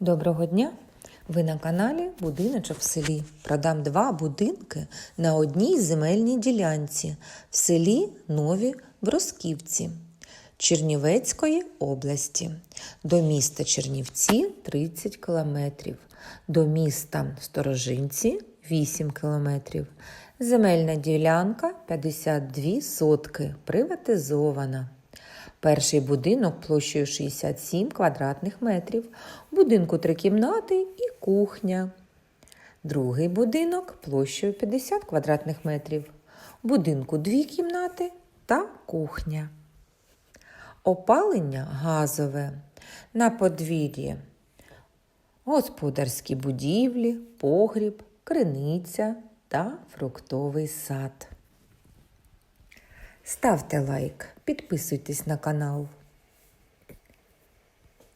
Доброго дня! Ви на каналі Будиночок в селі. Продам два будинки на одній земельній ділянці в селі Нові Бросківці Чернівецької області. До міста Чернівці 30 кілометрів, до міста Сторожинці 8 кілометрів. Земельна ділянка 52 сотки, приватизована. Перший будинок площею 67 квадратних метрів, будинку три кімнати і кухня. Другий будинок площею 50 квадратних метрів, будинку дві кімнати та кухня. Опалення газове на подвір'ї. Господарські будівлі, погріб, криниця та фруктовий сад. Ставте лайк, підписуйтесь на канал.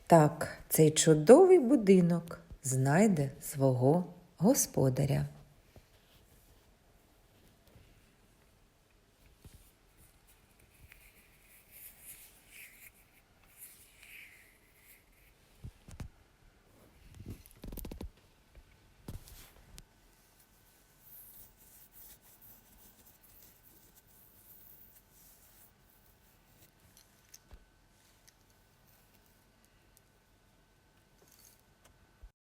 Так, цей чудовий будинок знайде свого господаря.